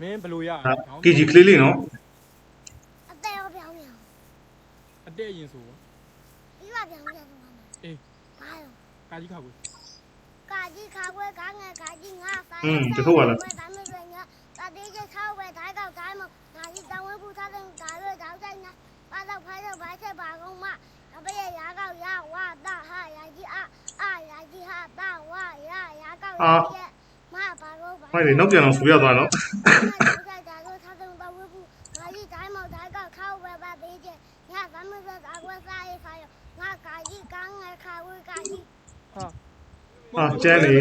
မင်းဘယ်လိုရဒါ KG ကလေးလေးနော်အသေးရောပြောင်းပြောင်းအတက်ရင်ဆိုပြီးပါပြောင်းပြန်သွားမှာအေးဘာလို့ကာကြီးခါကိုကာကြီးခါခွဲခါငယ်ခါကြီးငါဆိုင်อืมတခုပါလားဒါမျိုးဆိုရင်တာတေးချောက်ပဲဓာတ်ကောက်ဓာတ်မငါကြီးတောင်းဝဲပူထားတဲ့ဓာတ်ရွေးဓာတ်ဆိုင်နာပါတော့ဖိုင်းတော့ဘာချက်ပါကုန်မအဖေရာကောက်ရဝါတာဟာရာကြီးအာအာရာကြီးဟာတာဝါရရာကောက်ရရဲ့ မပါတော့ဘာမိုက်လေနောက်ပြန်တော့ဆူရသွားနော်ဓာတ်ကောက်ထားတဲ့တော့ဝဲပူငါကြီးဓာတ်မောက်ဓာတ်ကောက်ခောက်ပဲပါသေးချင်ညသမစတာကွက်စားရေးဆိုင်ငါကာကြီးကန်းငယ်ခါဝဲကာကြီးဟာဟာကျန်းလေ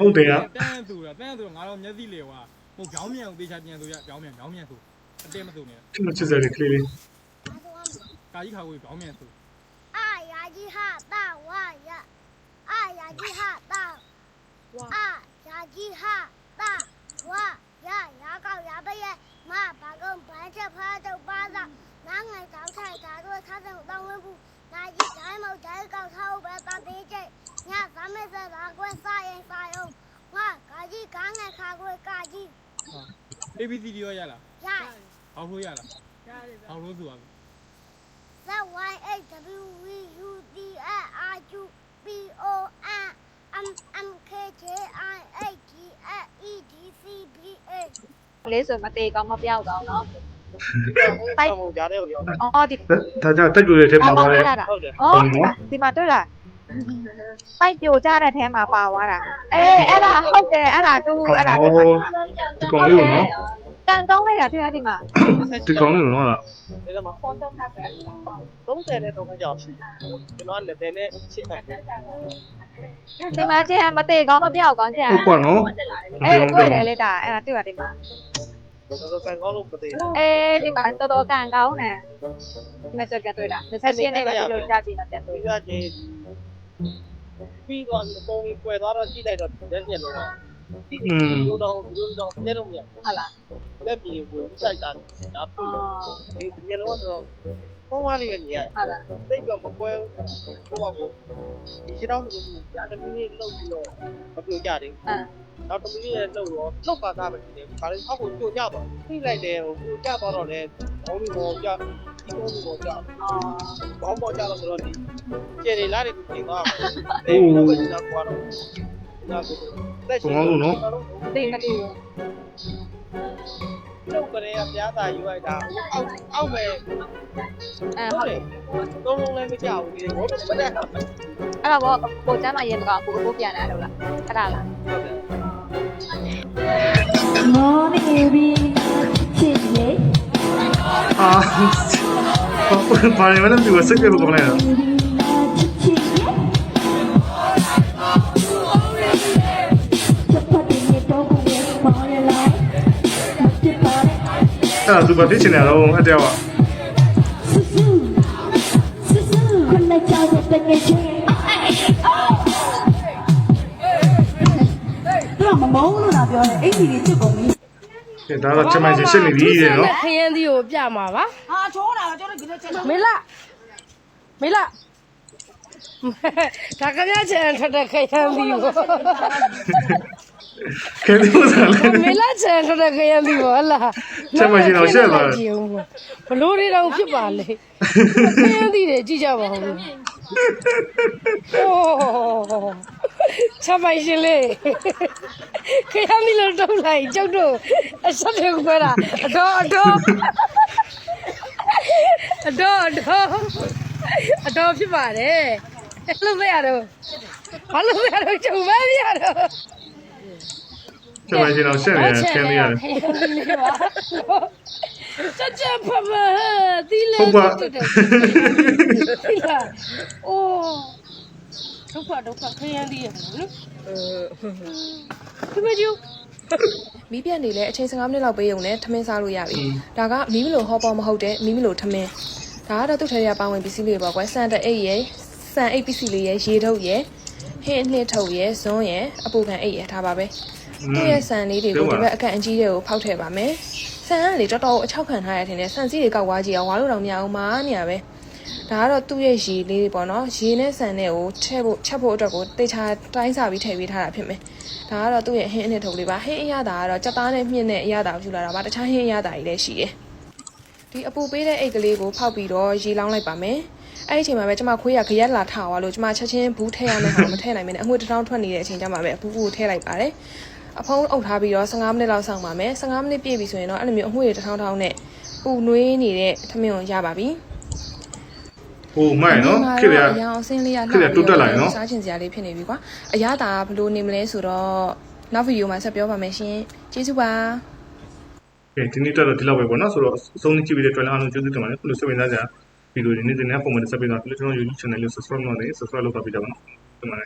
ဟုတ်တယ်อ่ะတန်းဆိုတာတန်းဆိုငါတော့မျက်စိလေကွာဟိုကြောင်းမြန်ကိုသေချာပြန်ဆိုရကြောင်းမြန်ကြောင်းမြန်ဆိုအတက်မဆိုနဲ့ချစ်မချစ်စရာလေးကလေးလေးဘာဆိုအောင်ကာကြီးခါကိုကြောင်းမြန်ဆိုအာယာကြီးဟာတာဝါရအာယာကြီးဟာတာအာယာကြီးဟာတာဝါရရာကောက်ရပရဲ့မဘာကုန်ဘန်းချက်ဖားတော့ပါသာနားငယ်တောက်ထိုက် တာတို့ထားတဲ့တောင်းဝဲဘူးနာကြီးတိုင်းမောက်တိုင်းကောက်ထားပဲတသေးချိတ်ညသမက်စတာကွဲစားရင်စားအောင်ငါကာကြီးကားငယ်ခါကွဲကာကြီးဟာ ABCD ရောရလားရအောက်လို့ရလားအောက်လို့ဆိုရ Z Y H W V U D A R Q P O N M M K J I H G F E D C B A လေးဆိုမသေးကောင်းမပြောက်တော့နော်တိုက် မှုကြားတဲ့ကိုပြောအော်ဒီဒါကြောင့်တက်ကြွတဲ့ထဲမှာပါတဲ့ဟုတ်တယ်အော်ဒီမှာတွေ့လားပိုက်ပြိုကြတဲ့ထဲမှာပါသွားတာအေးအဲ့ဒါဟုတ်တယ်အဲ့ဒါတူအဲ့ဒါဟောဒီကောင်လေးကိုနော်ကန်တုံးလိုက်တာတွေ့ရဒီမှာဒီကောင်လေးကိုနော်လားဒါမှဖုန်းတော့ထားတယ်30တဲ့တော့ကြောက်ရှိကျွန်တော်လည်းတဲ့နဲ့ရှင်းတယ်ဒီမှာကျန်မသေးကောင်းမပြောက်ကောင်းကျန်ဟုတ်ကွာနော်အေးတွေ့တယ်လေဒါအဲ့ဒါတွေ့ရဒီမှာ တော်တော်ကန်ကောင်းလို့မသိအေးဒီမှာတော်တော်ကန်ကောင်းတယ်ဒီမှာစကတွေ့တာတစ်ချက်ချင်းနေပဲဒီလိုကြားကြည့်တော့တက်ဘူးတွေ့ဒီကကြီးပြီးတော့ပုံကြီးကွယ်သွားတော့ကြည့်လိုက်တော့လက်ညက်လို့ဒီอืมလိုတော့ဒီလိုတော့နေတော့မရဟုတ်လားလက်ပြီးဝင်စိုက်တာဒါပြလို့ဒီညလုံးတော့ပုံမှန်လေးကြီးရဟုတ်လားသိတော့မကွဲဟိုပါကိုဒီရှင်းတော့ဒီကြာတမီးလောက်ပြီးတော့မပြောကြတယ်အမ် နောက်တမီးရဲ့လှုပ်တော့လှုပ်ပါသားပဲဒီခါလေးအောက်ကိုကြိုကြပါဖိလိုက်တယ်ဟိုကြကြသွားတော့လေဘောင်းလေးကိုကြဒီကုန်းကိုကြအော်ဘောင်းပေါ်ကြတော့ဆိုတော့ဒီကျေနေလာတဲ့သူပြင်သွားတယ်ဒီလိုပဲကြာကွာတော့ဒါကိုလက်ရှိသိမတူဘူးလှုပ်ကြရဲအပြားသာယူလိုက်တာအောက်အောက်ပဲအဲဟုဟုတ်တ်တတယ်ယ်သုံးလုံးလည်းမကြောက်ဘူးဒီဘောမစတဲ့အဲ့တော့ကိုကျမ်းမရေမကောကိုကိုပြန်လာလို့လားအဲ့ဒါလားဟုတ်တယ် အာဘာလဲမလဲဒီကစိတ်ကြလို့ကောင်းလိုက်တာ အဲ့ဒါသူဘာဖြစ်ချင်တယ်တော့အတယောက်ကသူကမ မုန်းလို့လာပြောတယ်အိမ်ကြီးတွေဖြစ်ကုန်ပြီကဲဒါကချက်မိုင်းရှစ်နေပြီတဲ့နော်ခရင်သီးကိုပြမှာပါဟာချောတာကကျွန်တော်ဒီလိုချက်တာမေလာမေလာဒါကများချင်ထတဲ့ခရင်သီးကိုခဲဒီဥစားလေးမေလာချင်ထတဲ့ခရင်သီးကိုဟလာချက်မရှိတော့ရှက်သွားတယ်ဘလို့တွေတော့ဖြစ်ပါလေခရင်သီးတွေကြည့်ကြပါဦးโอ้ချက်မိုင်ရှင်လေ ခရင်သီးလို့တုံးလိုက်ကျုပ်တို့အဆက်တွေခွဲတာအတော်အတော်အတော်အတော်အတော်ဖြစ်ပါတယ်အဲ့လိုပဲရတော့ဘာလို့လဲတော့ကျုံမပြရတော့ချက်မိုင်းတော့ရှက်နေတယ်ခဲနေရတယ်ချက်ချက်ဖမသီလေဟုတ်ပါသီလာအိုး ဒုက္ခဒုက္ခခရမ်းသေးရနော်ဒီမကျူမီးပြတ်နေလဲအချိန်15မိနစ်လောက်ပေးရုံနဲ့ထမင်းစားလို့ရပြီဒါကမီးမလို့ဟောပေါ်မဟုတ်တဲ့မီးမလို့ထမင်းဒါကတော့သူ့ထဲရပါဝင်ပစ္စည်းလေးပေါ့ကွယ်စံတအိတ်ရယ်စံအိတ်ပစ္စည်းလေးရယ်ရေထုတ်ရယ်ဟင်းနှစ်ထုတ်ရယ်ဇွန်းရယ်အပူခံအိတ်ရယ်ဒါပါပဲသူ့ရဲ့စံလေးတွေကိုဒီဘက်အကန့်အကြီးတွေကိုဖောက်ထည့်ပါမယ်စံကလေတော်တော်အချောက်ခံထားရတဲ့ထင်တယ်စံစည်းတွေကောက်သွားကြည့်အောင်ဝါလို့တော့မရအောင်မာနေရပဲ ဒါကတော့သူ့ရဲ့ရေလေးတွေပေါ့နော်ရေနဲ့စံနဲ့ကိုထည့်ဖို့ချက်ဖို့အတွက်ကိုတေချာတိုင်းစာပြီးထည့်ပေးထားတာဖြစ်မယ်ဒါကတော့သူ့ရဲ့ဟင်းအနှစ်ထုတ်လေးပါဟင်းအရသာကတော့ကြက်သားနဲ့မြင့်တဲ့အရသာကိုယူလာတာပါတခြားဟင်းအရသာကြီးလည်းရှိတယ်ဒီအပူပေးတဲ့အိတ်ကလေးကိုဖောက်ပြီးတော့ရေလောင်းလိုက်ပါမယ်အဲ့ဒီအချိန်မှာပဲကျမခွေးရခရက်လာထားသွားလို့ကျမချက်ချင်းဘူးထည့်ရမယ့်ဟာကိုမထည့်နိုင်မင်းနဲ့အငွေတစ်ထောင်ထွက်နေတဲ့အချိန်ကျမှပဲအပူကိုထည့်လိုက်ပါတယ်အဖုံးအုပ်ထားပြီးတော့15မိနစ်လောက်စောင့်ပါမယ်15မိနစ်ပြည့်ပြီဆိုရင်တော့အဲ့လိုမျိုးအငွေတစ်ထောင်ထောင်နဲ့ပူနွေးနေတဲ့ထမင်းကိုရပါပြီ ဟိုမိုက်နော်ခေတ္တရအရောင်အစင်းလေးရခေတ်ကတိုးတက်လာရင်နော်စားချင်စရာလေးဖြစ်နေပြီကွာအရသာဘယ်လိုနေမလဲဆိုတော့နောက်ဗီဒီယိုမှာဆက်ပြောပါမယ်ရှင်ကျေးဇူးပါကဲဒီနေ့တက်တော့ဒီလောက်ပဲပေါ့နော်ဆိုတော့အဆုံးကြည့်ပြီးတဲ့ trailer အားလုံးကျေးဇူးတင်ပါတယ်ခုလိုစိတ်ဝင်စားကြဗီဒီယိုဒီနေ့ဒီနေ့ပုံမှန်တက်ဆက်ပြီးတော့ကျွန်တော် YouTube channel လေး subscribe လုပ်နေ subscribe လုပ်ပါပြီးတော့နော်ဒီမှာ